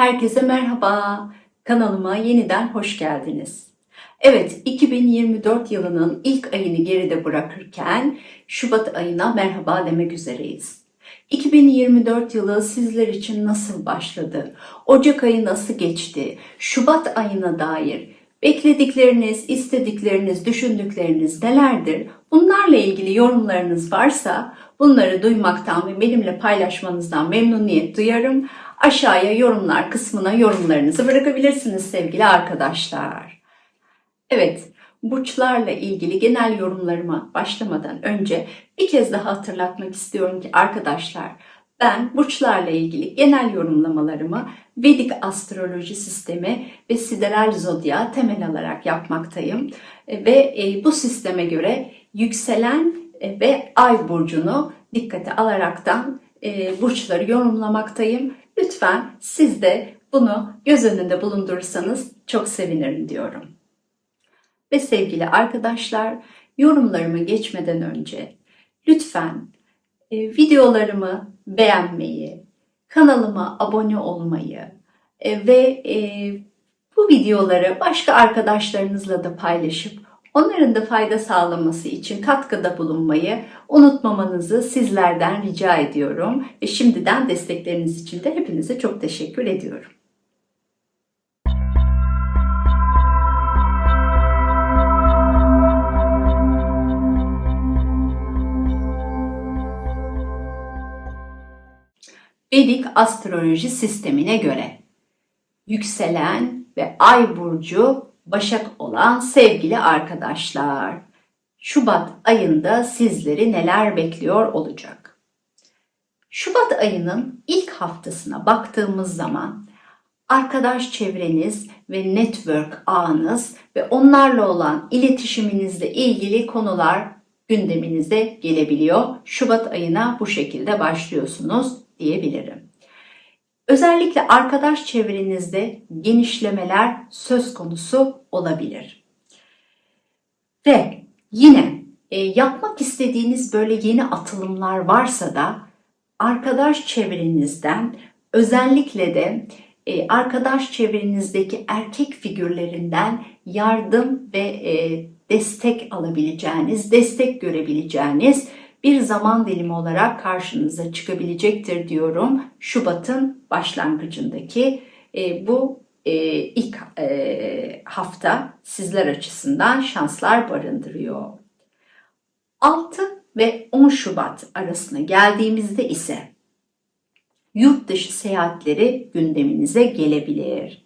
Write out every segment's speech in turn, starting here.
Herkese merhaba. Kanalıma yeniden hoş geldiniz. Evet, 2024 yılının ilk ayını geride bırakırken Şubat ayına merhaba demek üzereyiz. 2024 yılı sizler için nasıl başladı? Ocak ayı nasıl geçti? Şubat ayına dair bekledikleriniz, istedikleriniz, düşündükleriniz nelerdir? Bunlarla ilgili yorumlarınız varsa bunları duymaktan ve benimle paylaşmanızdan memnuniyet duyarım. Aşağıya yorumlar kısmına yorumlarınızı bırakabilirsiniz sevgili arkadaşlar. Evet, burçlarla ilgili genel yorumlarıma başlamadan önce bir kez daha hatırlatmak istiyorum ki arkadaşlar ben burçlarla ilgili genel yorumlamalarımı Vedik astroloji sistemi ve sideral zodya temel alarak yapmaktayım. Ve e, bu sisteme göre yükselen e, ve ay burcunu dikkate alaraktan e, burçları yorumlamaktayım. Lütfen siz de bunu göz önünde bulundurursanız çok sevinirim diyorum. Ve sevgili arkadaşlar, yorumlarımı geçmeden önce lütfen e, videolarımı beğenmeyi, kanalıma abone olmayı e, ve e, bu videoları başka arkadaşlarınızla da paylaşıp onların da fayda sağlaması için katkıda bulunmayı unutmamanızı sizlerden rica ediyorum. Ve şimdiden destekleriniz için de hepinize çok teşekkür ediyorum. Vedik astroloji sistemine göre yükselen ve ay burcu Başak olan sevgili arkadaşlar. Şubat ayında sizleri neler bekliyor olacak? Şubat ayının ilk haftasına baktığımız zaman arkadaş çevreniz ve network ağınız ve onlarla olan iletişiminizle ilgili konular gündeminize gelebiliyor. Şubat ayına bu şekilde başlıyorsunuz diyebilirim. Özellikle arkadaş çevrenizde genişlemeler söz konusu olabilir. Ve yine e, yapmak istediğiniz böyle yeni atılımlar varsa da arkadaş çevrenizden özellikle de e, arkadaş çevrenizdeki erkek figürlerinden yardım ve e, destek alabileceğiniz, destek görebileceğiniz bir zaman dilimi olarak karşınıza çıkabilecektir diyorum. Şubat'ın başlangıcındaki e, bu e, ilk e, hafta sizler açısından şanslar barındırıyor. 6 ve 10 Şubat arasına geldiğimizde ise yurt dışı seyahatleri gündeminize gelebilir.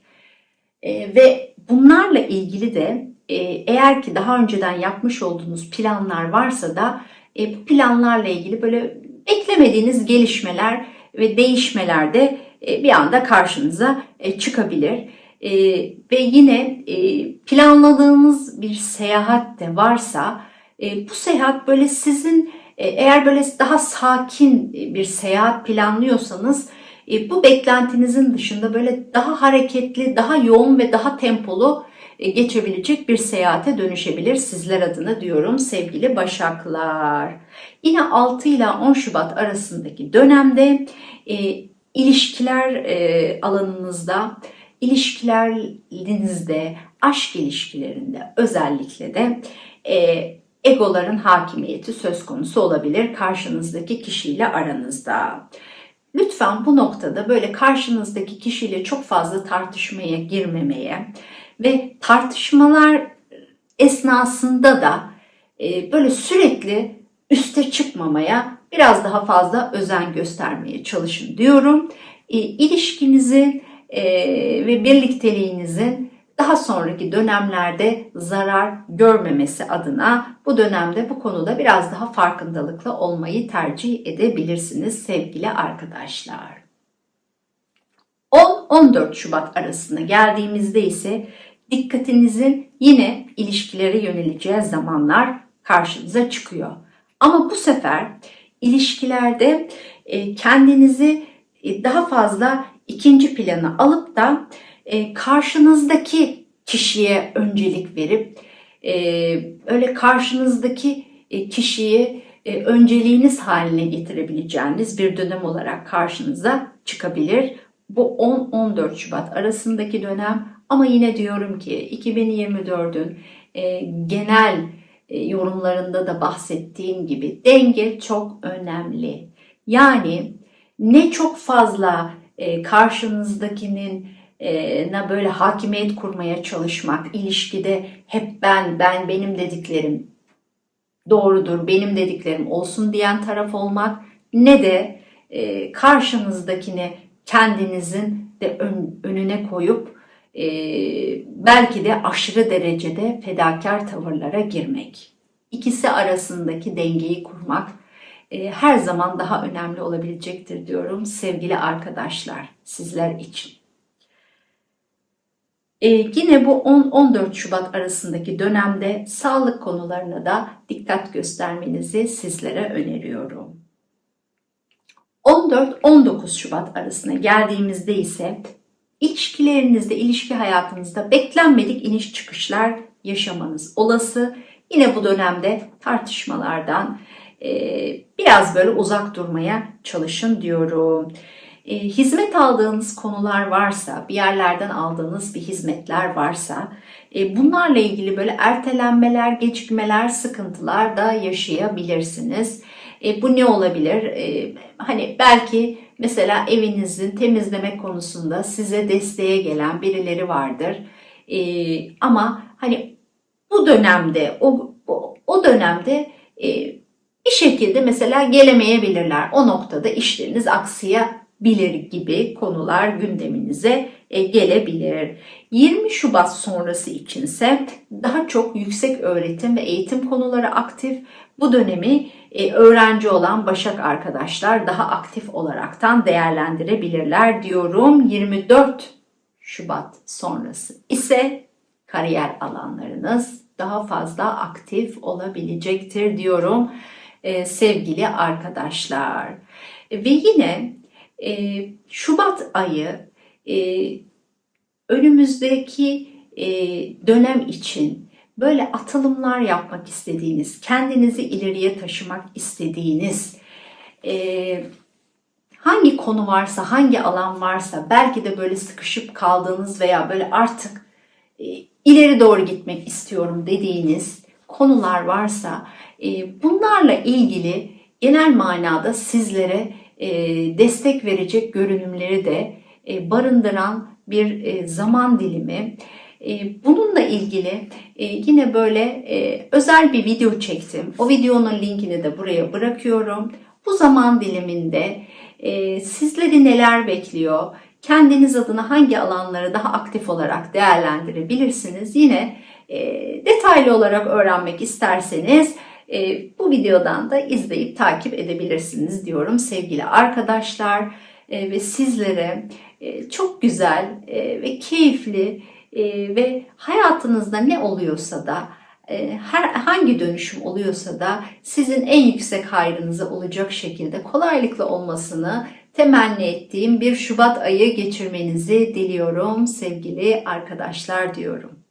E, ve bunlarla ilgili de e, eğer ki daha önceden yapmış olduğunuz planlar varsa da bu planlarla ilgili böyle beklemediğiniz gelişmeler ve değişmeler de e, bir anda karşınıza e, çıkabilir. Ve yine planladığınız bir seyahat de varsa bu seyahat böyle sizin eğer böyle daha sakin bir seyahat planlıyorsanız bu beklentinizin dışında böyle daha hareketli, daha yoğun ve daha tempolu e, geçebilecek bir seyahate dönüşebilir sizler adına diyorum sevgili Başaklar. Yine 6 ile 10 Şubat arasındaki dönemde e, ilişkiler e, alanınızda, ilişkilerinizde, aşk ilişkilerinde özellikle de e, egoların hakimiyeti söz konusu olabilir karşınızdaki kişiyle aranızda. Lütfen bu noktada böyle karşınızdaki kişiyle çok fazla tartışmaya girmemeye, ve tartışmalar esnasında da e, böyle sürekli üste çıkmamaya biraz daha fazla özen göstermeye çalışın diyorum. E, ilişkinizi e, ve birlikteliğinizin daha sonraki dönemlerde zarar görmemesi adına bu dönemde bu konuda biraz daha farkındalıkla olmayı tercih edebilirsiniz sevgili arkadaşlar. 10-14 Şubat arasında geldiğimizde ise dikkatinizin yine ilişkilere yöneleceği zamanlar karşınıza çıkıyor. Ama bu sefer ilişkilerde e, kendinizi e, daha fazla ikinci plana alıp da e, karşınızdaki kişiye öncelik verip öyle karşınızdaki kişiyi önceliğiniz haline getirebileceğiniz bir dönem olarak karşınıza çıkabilir. Bu 10-14 Şubat arasındaki dönem ama yine diyorum ki 2024'ün e, genel e, yorumlarında da bahsettiğim gibi denge çok önemli. Yani ne çok fazla e, karşınızdakinin e, na böyle hakimiyet kurmaya çalışmak, ilişkide hep ben, ben, benim dediklerim doğrudur, benim dediklerim olsun diyen taraf olmak ne de e, karşınızdakini kendinizin de ön- önüne koyup e, belki de aşırı derecede fedakar tavırlara girmek. İkisi arasındaki dengeyi kurmak e, her zaman daha önemli olabilecektir diyorum sevgili arkadaşlar sizler için. E, yine bu 10-14 Şubat arasındaki dönemde sağlık konularına da dikkat göstermenizi sizlere öneriyorum. 14-19 Şubat arasına geldiğimizde ise ilişkilerinizde, ilişki hayatınızda beklenmedik iniş çıkışlar yaşamanız olası. Yine bu dönemde tartışmalardan e, biraz böyle uzak durmaya çalışın diyorum. E, hizmet aldığınız konular varsa, bir yerlerden aldığınız bir hizmetler varsa, e, bunlarla ilgili böyle ertelenmeler, gecikmeler, sıkıntılar da yaşayabilirsiniz. E, bu ne olabilir? E, hani belki mesela evinizin temizleme konusunda size desteğe gelen birileri vardır. E, ama hani bu dönemde, o, o, dönemde e, bir şekilde mesela gelemeyebilirler. O noktada işleriniz aksayabilir gibi konular gündeminize e, gelebilir. 20 Şubat sonrası içinse daha çok yüksek öğretim ve eğitim konuları aktif. Bu dönemi e, öğrenci olan Başak arkadaşlar daha aktif olaraktan değerlendirebilirler diyorum. 24 Şubat sonrası ise kariyer alanlarınız daha fazla aktif olabilecektir diyorum e, sevgili arkadaşlar. Ve yine e, Şubat ayı e, önümüzdeki e, dönem için böyle atılımlar yapmak istediğiniz, kendinizi ileriye taşımak istediğiniz, e, hangi konu varsa, hangi alan varsa, belki de böyle sıkışıp kaldığınız veya böyle artık e, ileri doğru gitmek istiyorum dediğiniz konular varsa, e, bunlarla ilgili genel manada sizlere e, destek verecek görünümleri de e, barındıran bir e, zaman dilimi. E, Bununla ilgili e, yine böyle e, özel bir video çektim. O videonun linkini de buraya bırakıyorum. Bu zaman diliminde e, sizleri neler bekliyor? Kendiniz adına hangi alanları daha aktif olarak değerlendirebilirsiniz? Yine detaylı olarak öğrenmek isterseniz bu videodan da izleyip takip edebilirsiniz diyorum sevgili arkadaşlar. Ve sizlere çok güzel ve keyifli e, ve hayatınızda ne oluyorsa da e, her hangi dönüşüm oluyorsa da sizin en yüksek hayrınıza olacak şekilde kolaylıkla olmasını temenni ettiğim bir Şubat ayı geçirmenizi diliyorum sevgili arkadaşlar diyorum.